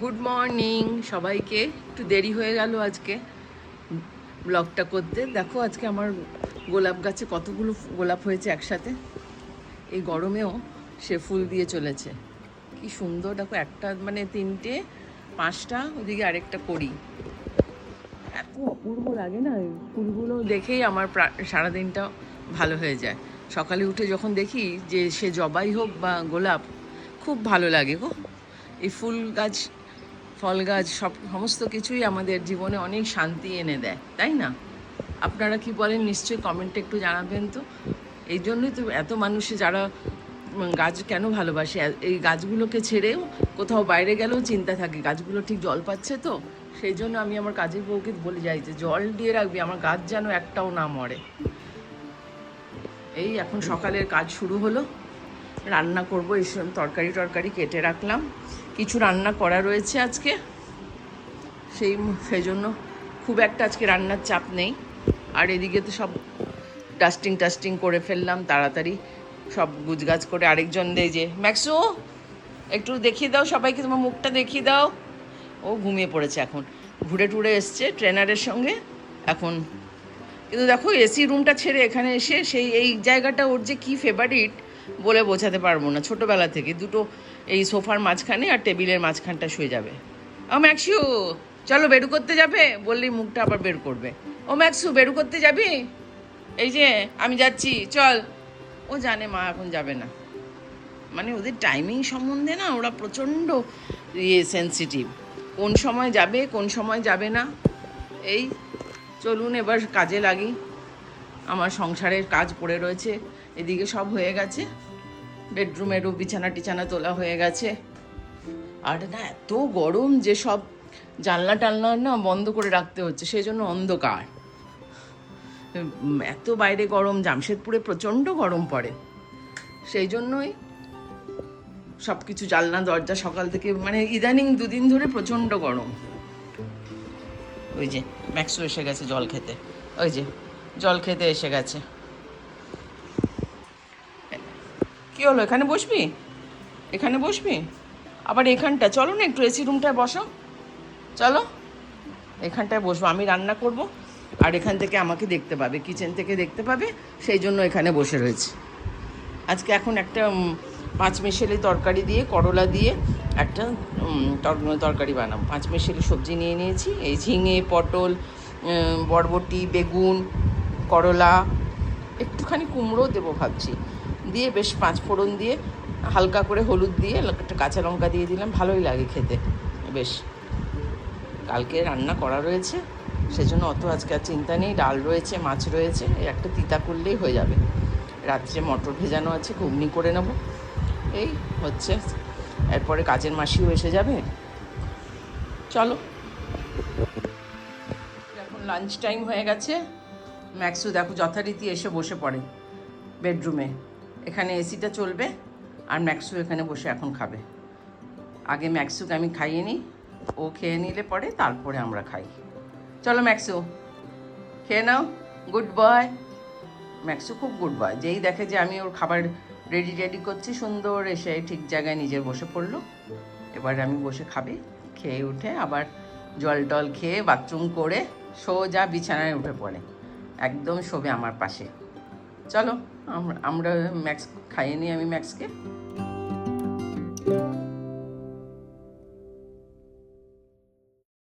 Good morning সবাইকে একটু দেরি হয়ে গেল আজকে ব্লগটা করতে। দেখো আজকে আমার গোলাপ গাছে কতগুলো গোলাপ হয়েছে একসাথে। এই গরমেও সে ফুল দিয়ে চলেছে। কি সুন্দর। দেখো একটা মানে তিনটে, পাঁচটা, ওদিকে আরেকটা করি এত অপূর্ব লাগে না ফুলগুলো দেখেই আমার সারাদিনটা ভালো হয়ে যায়। সকালে উঠে যখন দেখি যে সে জবাই হোক বা গোলাপ, খুব ভালো লাগে গো। এই ফুল গাছ ফল গাছ, সব, সমস্ত কিছুই আমাদের জীবনে অনেক শান্তি এনে দেয়, তাই না? আপনারা কি বলেন, নিশ্চয়ই কমেন্টে একটু জানাবেন তো। এই জন্যই তো এত মানুষে যারা গাছ কেন ভালোবাসে? এই গাছগুলোকে ছেড়েও কোথাও বাইরে গেলেও চিন্তা থাকে, গাছগুলো ঠিক জল পাচ্ছে তো? সেই জন্য আমি আমার কাজের বউকে বলে যাই যে, জল দিয়ে রাখবি, আমার গাছ যেন একটাও না মরে। এই এখন সকালের কাজ শুরু হলো। রান্না করব, এই সব তরকারি টরকারি কেটে রাখলাম। কিছু রান্না করা রয়েছে আজকে। সেই সেই জন্য খুব একটা আজকে রান্নার চাপ নেই। আর এদিকে তো সব ডাস্টিং টাস্টিং করে ফেললাম তাড়াতাড়ি। সব গুজগাছ করে আরেকজন দেয় যে, ম্যাক্সু, একটু দেখিয়ে দাও সবাইকে, তোমার মুখটা দেখিয়ে দাও। ও ঘুমিয়ে পড়েছে এখন। ঘুরে টুরে এসছে ট্রেনারের সঙ্গে। এখন কিন্তু দেখো, এসি রুমটা ছেড়ে এখানে এসে সেই, এই জায়গাটা ওর যে কী ফেভারিট বলে বোঝাতে পারব না। ছোটোবেলা থেকে দুটো এই সোফার মাঝখানে আর টেবিলের মাঝখানটা শুয়ে যাবে। ও ম্যাক্সু চলো বেরু করতে যাবে? বললেই মুখটা আবার বের করবে। ও ম্যাক্সু বেরু করতে যাবি? এই যে, আমি যাচ্ছি, চল। ও জানে মা এখন যাবে না। মানে ওদের টাইমিং সম্বন্ধে না ওরা প্রচণ্ড ইয়ে সেন্সিটিভ কোন সময় যাবে, কোন সময় যাবে না। এই, চলুন এবার কাজে লাগি। আমার সংসারের কাজ পড়ে রয়েছে, এদিকে সব হয়ে গেছে। বেডরুমেরও বিছানা টিছানা তোলা হয়ে গেছে। আর না, এত গরম যে সব জানলা টালনা না বন্ধ করে রাখতে হচ্ছে সেই জন্য অন্ধকার। এত বাইরে গরম, জামশেদপুরে প্রচণ্ড গরম পড়ে। সেই জন্যই সব কিছু জানলা, দরজা সকাল থেকে মানে ইদানিং দুদিন ধরে প্রচণ্ড গরম। ওই যে, ম্যাক্সও এসে গেছে জল খেতে। ওই যে জল খেতে এসে গেছে। কি হলো, এখানে বসবি? এখানে বসবি? আবার এখানটা চলো না একটু এসি রুমটায় বসো। চলো, এখানটায় বসবো, আমি রান্না করব, আর এখান থেকে আমাকে দেখতে পাবে কিচেন থেকে দেখতে পাবে, সেই জন্য এখানে বসে রয়েছে। আজকে এখন একটা পাঁচ মিশেলি তরকারি দিয়ে, করলা দিয়ে, একটা তরকারি বানাবো। পাঁচ মিশেলি সবজি নিয়ে নিয়েছি, এই ঝিঙে, পটল বরবটি, বেগুন করলা, একটুখানি কুমড়ো দেবো ভাবছি। দিয়ে বেশ পাঁচ ফোড়ন দিয়ে হালকা করে হলুদ দিয়ে একটা কাঁচা লঙ্কা দিয়ে দিলাম, ভালোই লাগে খেতে। বেশ, কালকে রান্না করা রয়েছে, সেজন্য অত আজকে আর চিন্তা নেই, ডাল রয়েছে, মাছ রয়েছে একটা তিতা করলেই হয়ে যাবে। রাত্রে মটর ভেজানো আছে, ঘুগনি করে নেব। এই হচ্ছে, এরপরে কাজের মাসিও এসে যাবে। চলো। এখন লাঞ্চ টাইম হয়ে গেছে। ম্যাক্সু, দেখো যথারীতি এসে বসে পড়ে বেডরুমে। এখানে এসিটা চলবে আর ম্যাক্সু এখানে বসে এখন খাবে। আগে ম্যাক্সুকে আমি খাইয়ে নিই, ও খেয়ে নিলে পরে তারপরে আমরা খাই। চলো ম্যাক্সু, খেয়ে নাও, গুড বয়। ম্যাক্সু খুব গুড বয়, যেই দেখে যে আমি ওর খাবার রেডি রেডি করছি, সুন্দর এসে ঠিক জায়গায় নিজের বসে পড়ল। এবার আমি বসে খাবে, খেয়ে উঠে আবার জল টল খেয়ে বাথরুম করে সোজা বিছানায় উঠে পড়ে। একদম শোবে আমার পাশে। চলো আমরা আমরা ম্যাক্স খাইয়ে নিই আমি ম্যাক্সকে।